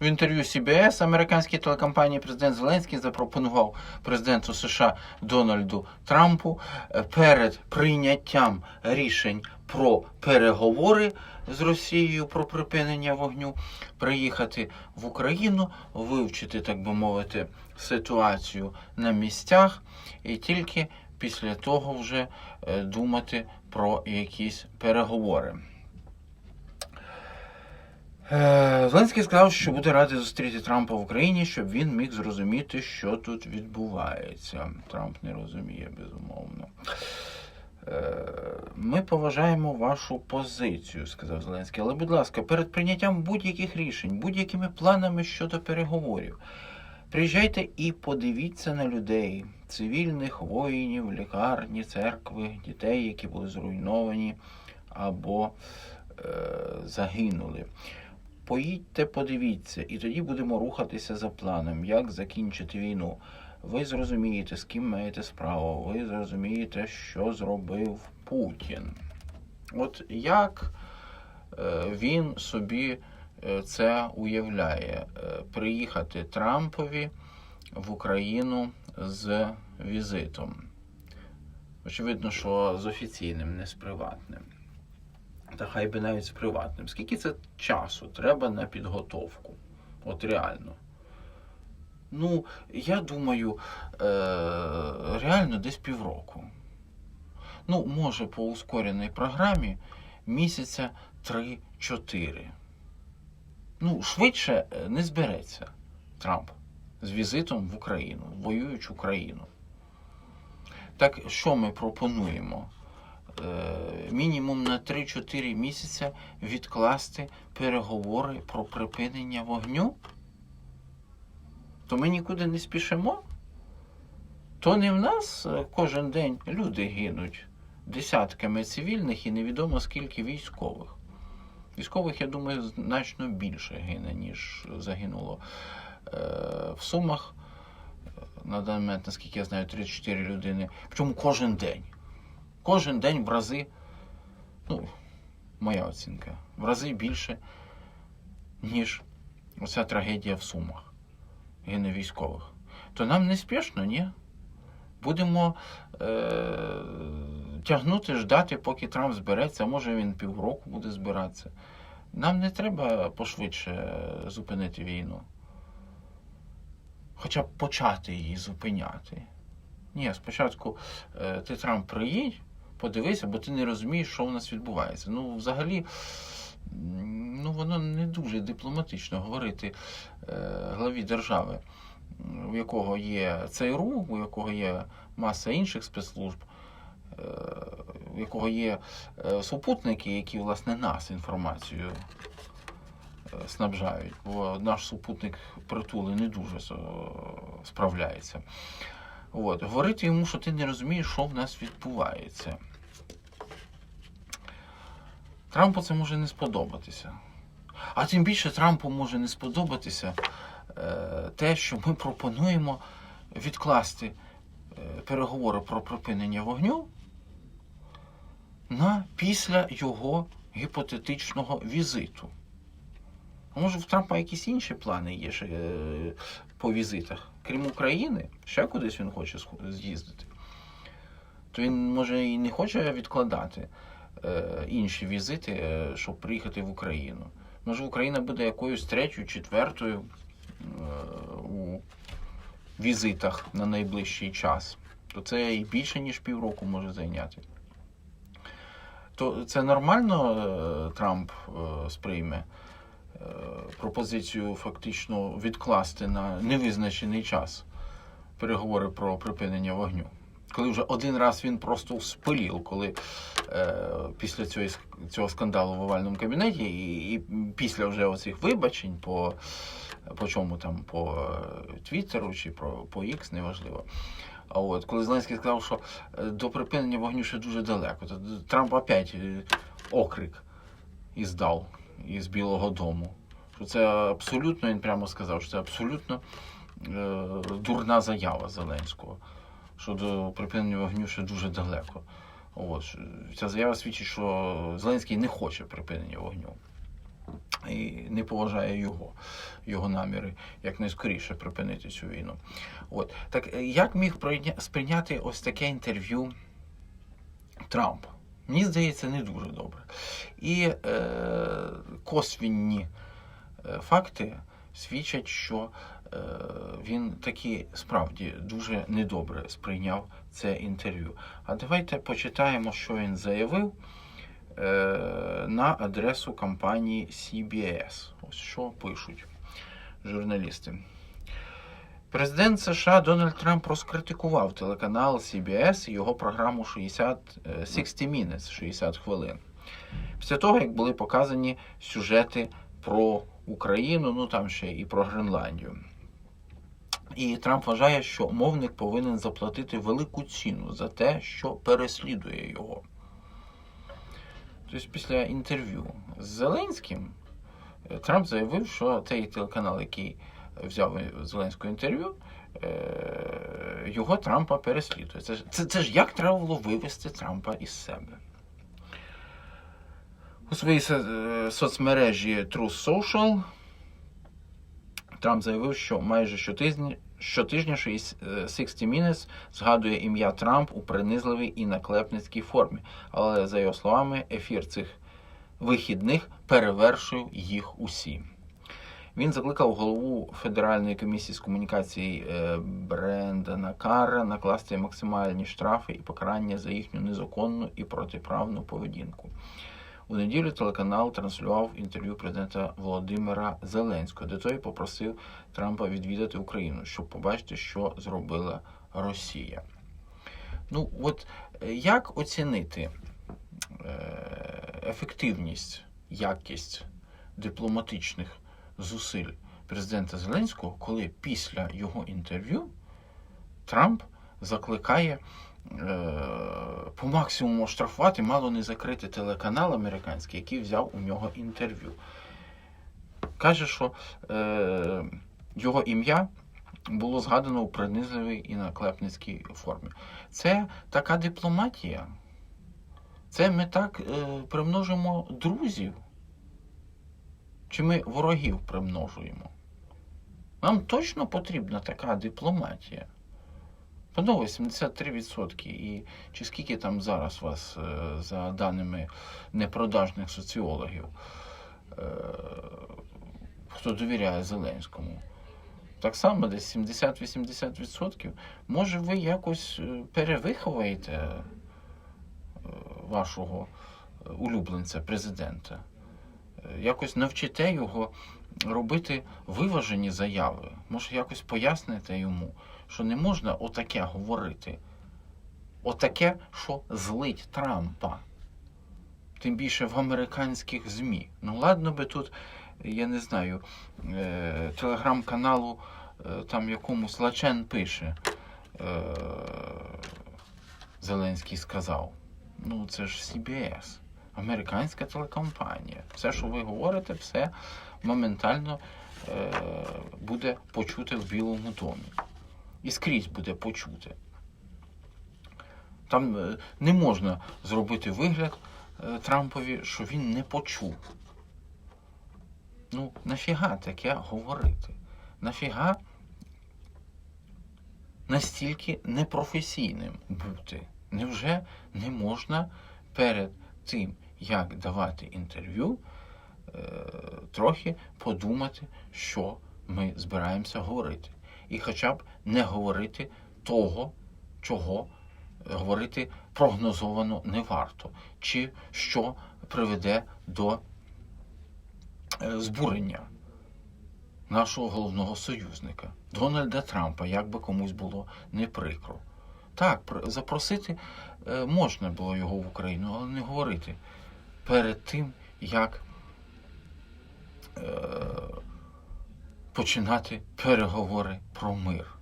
В інтерв'ю CBS американській телекомпанії президент Зеленський запропонував президенту США Дональду Трампу е, перед прийняттям рішень про переговори з Росією про припинення вогню приїхати в Україну, вивчити, так би мовити, ситуацію на місцях і тільки після того вже е, думати про якісь переговори. Е, Зеленський сказав, що буде радий зустріти Трампа в Україні, щоб він міг зрозуміти, що тут відбувається. Трамп не розуміє, безумовно. Е, Ми поважаємо вашу позицію, сказав Зеленський. Але, будь ласка, перед прийняттям будь-яких рішень, будь-якими планами щодо переговорів, приїжджайте і подивіться на людей, цивільних воїнів, лікарні, церкви, дітей, які були зруйновані або е, загинули. Поїдьте, подивіться, і тоді будемо рухатися за планом, як закінчити війну. Ви зрозумієте, з ким маєте справу, ви зрозумієте, що зробив Путін. От як е, він собі е, це уявляє, е, приїхати Трампові в Україну з візитом. Очевидно, що з офіційним, не з приватним. Та хай би навіть з приватним. Скільки це часу треба на підготовку? От реально. Ну, я думаю, е, реально десь півроку. Ну, може, по ускореній програмі місяця 3-4. Ну, швидше е, не збереться Трамп з візитом в Україну, в воюючу країну. Так що ми пропонуємо? Е, Мінімум на 3-4 місяці відкласти переговори про припинення вогню? То ми нікуди не спішимо? То не в нас е, кожен день люди гинуть десятками цивільних і невідомо скільки військових. Військових, я думаю, значно більше гине, ніж загинуло е, в Сумах. На даний момент, наскільки я знаю, 34 людини. Причому кожен день. Кожен день в рази, ну, моя оцінка, в рази більше, ніж оця трагедія в Сумах гине військових. То нам не спішно, ні? Будемо е- тягнути, ждати, поки Трамп збереться, а може він півроку буде збиратися. Нам не треба пошвидше зупинити війну. Хоча б почати її зупиняти. Ні, спочатку е, ти Трамп приїдь, подивися, бо ти не розумієш, що у нас відбувається. Ну, взагалі, ну, воно не дуже дипломатично говорити е, главі держави, у якого є ЦРУ, у якого є маса інших спецслужб, е, у якого є е, супутники, які, власне, нас інформацією е, снабжають, бо наш супутник притули не дуже справляється. От. Говорити йому, що ти не розумієш, що в нас відбувається. Трампу це може не сподобатися. А тим більше Трампу може не сподобатися е, те, що ми пропонуємо відкласти е, переговори про припинення вогню на після його гіпотетичного візиту. Може в Трампа якісь інші плани є е, по візитах, крім України, ще кудись він хоче з'їздити. То він може і не хоче відкладати е, інші візити, е, щоб приїхати в Україну. Може, Україна буде якоюсь третьою, четвертою е, у візитах на найближчий час. То це і більше, ніж півроку може зайняти. То це нормально Трамп сприйме пропозицію фактично відкласти на невизначений час переговори про припинення вогню. Коли вже один раз він просто спилів, коли е, після цього, цього скандалу в овальному кабінеті, і, і після вже оцих вибачень по, по чому там, по е, Твіттеру чи про, по X, неважливо. А от коли Зеленський сказав, що е, до припинення вогню ще дуже далеко, то Трамп опять е, окрик іздав із Білого Дому. Що це абсолютно, він прямо сказав, що це абсолютно е, дурна заява Зеленського, що до припинення вогню ще дуже далеко. От. Ця заява свідчить, що Зеленський не хоче припинення вогню. і не поважає його, його наміри якнайскоріше припинити цю війну. От. Так е, як міг сприйняти ось таке інтерв'ю Трамп? Мені здається, не дуже добре. І е, косвінні е, факти свідчать, що е, він таки справді дуже недобре сприйняв це інтерв'ю. А давайте почитаємо, що він заявив е, на адресу компанії CBS. Ось що пишуть журналісти. Президент США Дональд Трамп розкритикував телеканал CBS і його програму 60, е, 60 Minutes 60 хвилин. Після того, як були показані сюжети про Україну, ну там ще і про Гренландію. І Трамп вважає, що мовник повинен заплатити велику ціну за те, що переслідує його. Тобто після інтерв'ю з Зеленським е, Трамп заявив, що той телеканал, який взяв Зеленського інтерв'ю, е, його Трампа переслідує. Це, це, це ж як треба було вивести Трампа із себе? У своїй е, соцмережі Truth Social Трамп заявив, що майже щотижня, щотижня 60 е, 60 Minutes згадує ім'я Трамп у принизливій і наклепницькій формі. Але, за його словами, ефір цих вихідних перевершив їх усі. Він закликав голову Федеральної комісії з комунікацій е, Брендана Карра накласти максимальні штрафи і покарання за їхню незаконну і протиправну поведінку. У неділю телеканал транслював інтерв'ю президента Володимира Зеленського, де той попросив Трампа відвідати Україну, щоб побачити, що зробила Росія. Ну, от е, як оцінити е, ефективність, якість дипломатичних зусиль президента Зеленського, коли після його інтерв'ю Трамп закликає е, по максимуму штрафувати, мало не закрити телеканал американський, який взяв у нього інтерв'ю. Каже, що е, його ім'я було згадано у принизливій і наклепницькій формі. Це така дипломатія. Це ми так е, примножимо друзів. Чи ми ворогів примножуємо? Нам точно потрібна така дипломатія. Панове, 73%. І чи скільки там зараз вас, е, за даними непродажних соціологів, е, хто довіряє Зеленському? Так само десь 70-80%. Може, ви якось е, перевиховуєте вашого улюбленця, президента? Якось навчите його робити виважені заяви. Може, якось поясните йому, що не можна отаке говорити. Отаке, що злить Трампа. Тим більше в американських ЗМІ. Ну, ладно би тут, я не знаю, е, телеграм-каналу е, там якомусь Лачен пише. Е, Зеленський сказав. Ну, це ж CBS, американська телекомпанія. Все, що ви говорите, все моментально е, буде почуте в Білому домі. І скрізь буде почуте. Там е, не можна зробити вигляд е, Трампові, що він не почув. Ну, нафіга таке говорити? Нафіга настільки непрофесійним бути? Невже не можна перед тим, як давати інтерв'ю, е, трохи подумати, що ми збираємося говорити? І хоча б не говорити того, чого е, говорити прогнозовано не варто, чи що приведе до е, збурення нашого головного союзника Дональда Трампа, як би комусь було не прикро. Так, пр- запросити можна було його в Україну, але не говорити перед тим, як е, починати переговори про мир.